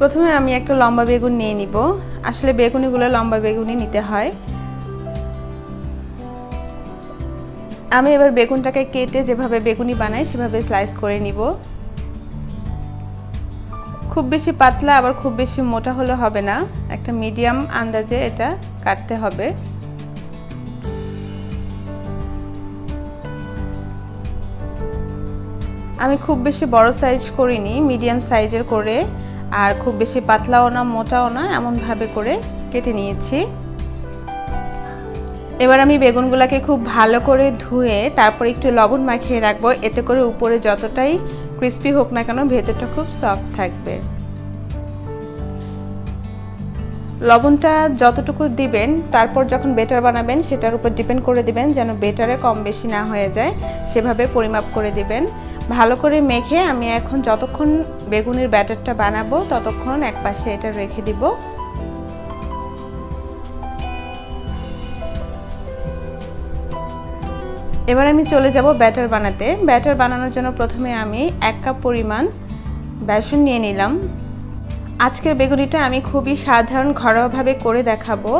প্রথমে আমি একটা লম্বা বেগুন নিয়ে নিব। আসলে বেগুনিগুলো লম্বা বেগুনি নিতে হয়। আমি এবার বেগুনটাকে কেটে যেভাবে বেগুনি বানাই, সেভাবে স্লাইস করে নিব। খুব বেশি পাতলা আবার খুব বেশি মোটা হলে হবে না। একটা মিডিয়াম আন্দাজে এটা কাটতে হবে। আমি খুব বেশি বড় সাইজ করিনি মিডিয়াম সাইজের করে। আর খুব বেশি পাতলাও না, মোটাও না, এমনভাবে করে কেটে নিয়েছি। এবার আমি বেগুনগুলোকে খুব ভালো করে ধুয়ে তারপর একটু লবণ মাখিয়ে রাখব। এতে করে উপরে যতটাই ক্রিস্পি হোক না কেন ভেতরটা খুব সফট থাকবে। লবণটা যতটুকু দিবেন, তারপর যখন বেটার বানাবেন, সেটার উপর ডিপেন্ড করে দিবেন যেন বেটারে কম বেশি না হয়ে যায়। সেভাবে পরিমাপ করে দিবেন। ভালো করে মেখে আমি এখন যতক্ষণ বেগুনের ব্যাটারটা বানাবো, ততক্ষণ এক পাশে এটা রেখে দিব। এবার আমি চলে যাব ব্যাটার বানাতে। ব্যাটার বানানোর জন্য প্রথমে আমি এক কাপ পরিমাণ বেসন নিয়ে নিলাম। আজকের বেগুনিটা আমি খুবই সাধারণ ঘরোয়াভাবে করে দেখাবো।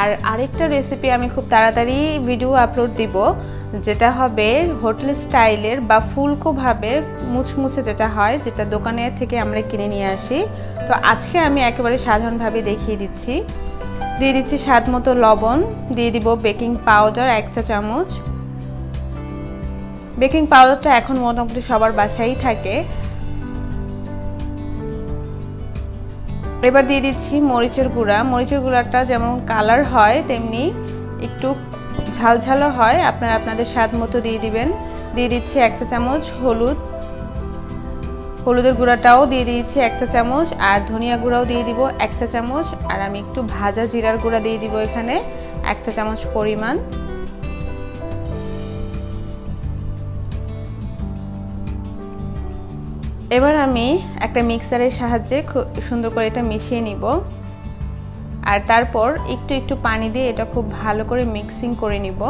আর আরেকটা রেসিপি আমি খুব তাড়াতাড়ি ভিডিও আপলোড দিব। যেটা হবে হোটেল স্টাইলের বা ফুলকোভাবে মুচমুচে যেটা হয়, যেটা দোকানের থেকে আমরা কিনে নিয়ে আসি। তো আজকে আমি একেবারে সাধারণভাবে দেখিয়ে দিচ্ছি। দিয়ে দিচ্ছি স্বাদ মতো লবণ, দিয়ে দিব বেকিং পাউডার এক চা চামচ। বেকিং পাউডারটা এখন মোটামুটি সবার বাসায় থাকে। এবার দিয়ে দিচ্ছি মরিচের গুঁড়া। মরিচের গুঁড়াটা যেমন কালার হয়, তেমনি একটু ঝালঝালও হয়, আপনারা আপনাদের স্বাদ মতো দিয়ে দিবেন। দিয়ে দিচ্ছি একটা চামচ হলুদ। হলুদের গুঁড়াটাও দিয়ে দিয়েছি একটা চামচ, আর ধনিয়া গুঁড়াও দিয়ে দিব একটা চামচ, আর আমি একটু ভাজা জিরার গুঁড়া দিয়ে দিব এখানে একটা চামচ পরিমাণ। এবার আমি একটা মিক্সারের সাহায্যে খুব সুন্দর করে এটা মিশিয়ে নিব। আর তারপর একটু একটু পানি দিয়ে এটা খুব ভালো করে মিক্সিং করে নিব।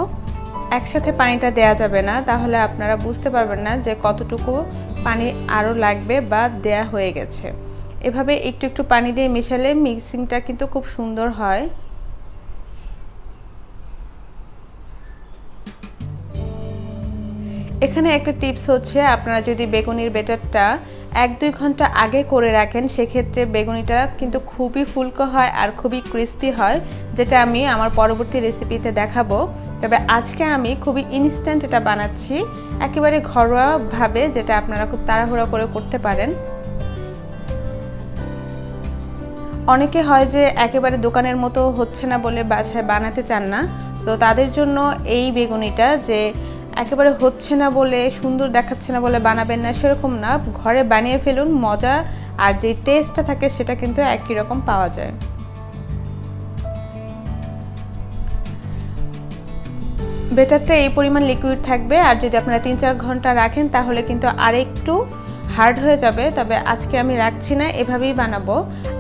একসাথে পানিটা দেয়া যাবে না, তাহলে আপনারা বুঝতে পারবেন না যে কতটুকু পানি আরও লাগবে বা দেয়া হয়ে গেছে। এভাবে একটু একটু পানি দিয়ে মিশালে মিক্সিংটা কিন্তু খুব সুন্দর হয়। এখানে একটা টিপস হচ্ছে, আপনারা যদি বেগুনির বেটারটা এক দুই ঘণ্টা আগে করে রাখেন, সেক্ষেত্রে বেগুনিটা কিন্তু খুবই ফুলকো হয় আর খুবই ক্রিস্পি হয়, যেটা আমি আমার পরবর্তী রেসিপিতে দেখাবো। তবে আজকে আমি খুবই ইনস্ট্যান্ট এটা বানাচ্ছি, একেবারে ঘরোয়াভাবে, যেটা আপনারা খুব তাড়াহুড়া করে করতে পারেন। অনেকে হয় যে একেবারে দোকানের মতো হচ্ছে না বলে বাসায় বানাতে চান না, তো তাদের জন্য এই বেগুনিটা যে একেবারে হচ্ছে না বলে, সুন্দর দেখাচ্ছে না বলে বানাবেন না, সেরকম না। ঘরে বানিয়ে ফেলুন, মজা আর যে টেস্টটা থাকে সেটা কিন্তু একই রকম পাওয়া যায়। বেটারটা এই পরিমাণ লিকুইড থাকবে, আর যদি আপনারা তিন চার ঘণ্টা রাখেন তাহলে কিন্তু আরেকটু হার্ড হয়ে যাবে, তবে আজকে আমি রাখছি না, এভাবেই বানাবো।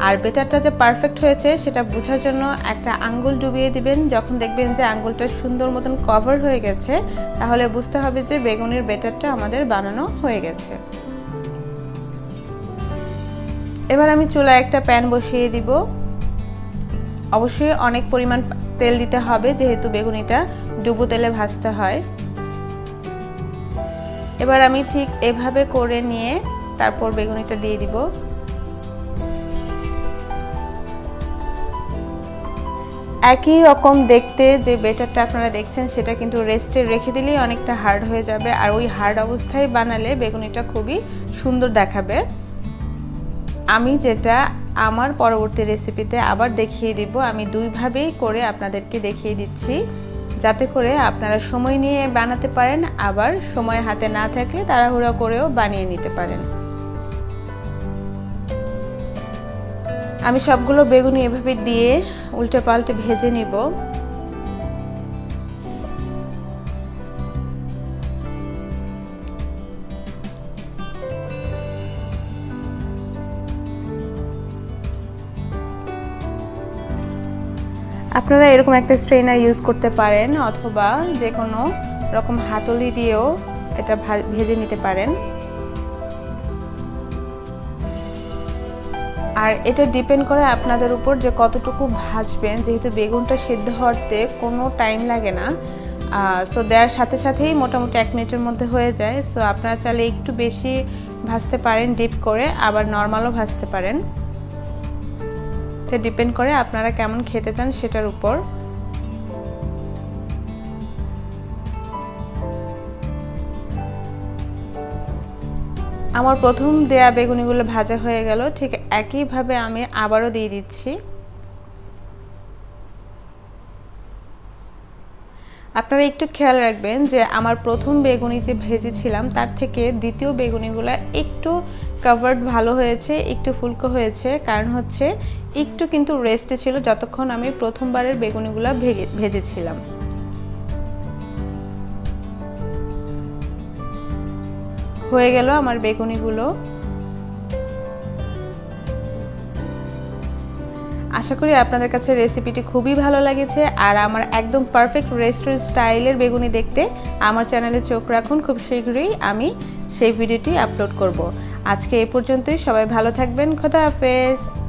আর বেটারটা যে পারফেক্ট হয়েছে, সেটা বোঝার জন্য একটা আঙ্গুল ডুবিয়ে দিবেন। যখন দেখবেন যে আঙ্গুলটা সুন্দর মতন কভার হয়ে গেছে, তাহলে বুঝতে হবে যে বেগুনের বেটারটা আমাদের বানানো হয়ে গেছে। এবার আমি চুলায় একটা প্যান বসিয়ে দিব। অবশ্যই অনেক পরিমাণ তেল দিতে হবে, যেহেতু বেগুনিটা ডুবো তেলে ভাজতে হয়। এবার আমি ঠিক এভাবে করে নিয়ে তারপর বেগুনিটা দিয়ে দিব। একই রকম দেখতে যে বেটারটা আপনারা দেখছেন, সেটা কিন্তু রেস্টে রেখে দিলেই অনেকটা হার্ড হয়ে যাবে, আর ওই হার্ড অবস্থায় বানালে বেগুনিটা খুবই সুন্দর দেখাবে। আমি যেটা আমার পরবর্তী রেসিপিতে আবার দেখিয়ে দিব, আমি দুইভাবেই করে আপনাদেরকে দেখিয়ে দিচ্ছি। যাতে করে আপনারা সময় নিয়ে বানাতে পারেন, আবার সময় হাতে না থাকলে তাড়াহুড়া করেও বানিয়ে নিতে পারেন। আমি সবগুলো বেগুনি এভাবে দিয়ে উল্টে পাল্টে ভেজে নিব। আপনারা এরকম একটা স্ট্রেনার ইউজ করতে পারেন অথবা যে কোনো রকম হাতলি দিয়েও এটা ভেজে নিতে পারেন। আর এটা ডিপেন্ড করে আপনাদের উপর যে কতটুকু ভাজবেন, যেহেতু বেগুনটা সিদ্ধ হতে কোনো টাইম লাগে না। সো দেওয়ার সাথে সাথেই মোটামুটি এক মিনিটের মধ্যে হয়ে যায়। সো আপনারা চাইলে একটু বেশি ভাজতে পারেন ডিপ করে আবার নর্মালও ভাজতে পারেন। এটা ডিপেন্ড করে আপনারা কেমন খেতে চান সেটার উপর। আমার প্রথম দেয়া বেগুনিগুলো ভাজা হয়ে গেল, ঠিক একইভাবে আমি আবারও দিয়ে দিচ্ছি। আপনারা একটু খেয়াল রাখবেন যে আমার প্রথম বেগুনি যে ভেজেছিলাম, তার থেকে দ্বিতীয় বেগুনিগুলো একটু কাভার্ড ভালো হয়েছে, একটু ফুলকো হয়েছে, কারণ হচ্ছে একটু কিন্তু রেস্টে ছিল যতক্ষণ আমি প্রথমবারের বেগুনিগুলো ভেজেছিলাম। হয়ে গেল আমার বেগুনিগুলো। আশা করি আপনাদের কাছে রেসিপিটি খুবই ভালো লাগেছে, আর আমার একদম পারফেক্ট রেস্টুরেন্ট স্টাইলের বেগুনি দেখতে আমার চ্যানেলে চোখ রাখুন, খুব শীঘ্রই আমি সেই ভিডিওটি আপলোড করব। আজকে এ পর্যন্তই। সবাই ভালো থাকবেন। খোদা হাফেজ।